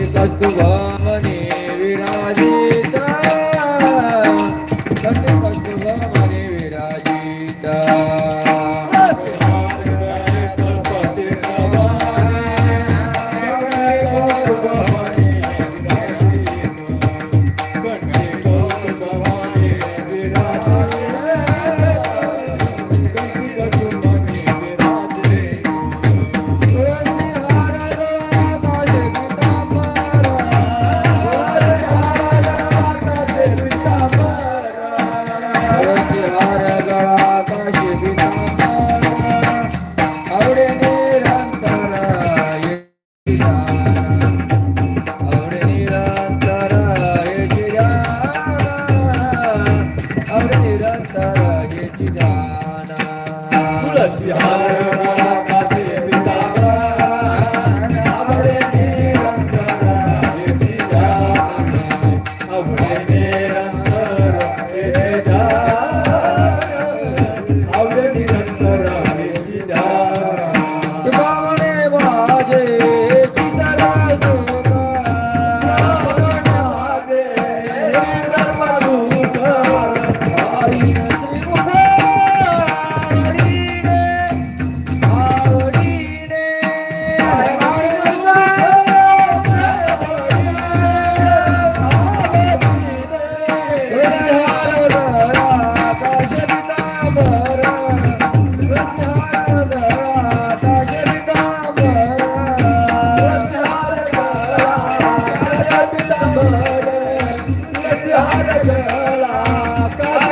कस्तुभमने विराजिता। कंठी कस्तुभमने विराजिता। 设计 કલા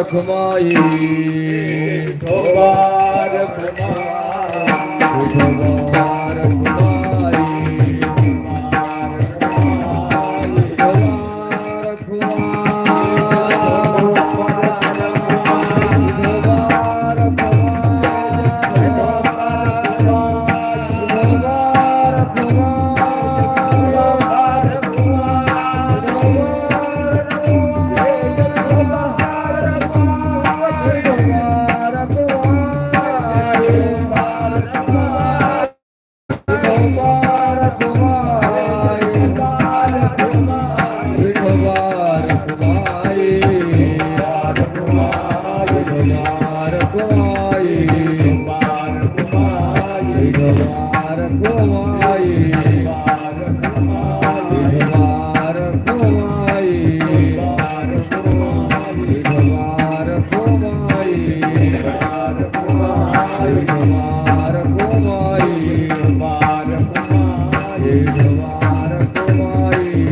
ਰਖਵਾਈ कुमारी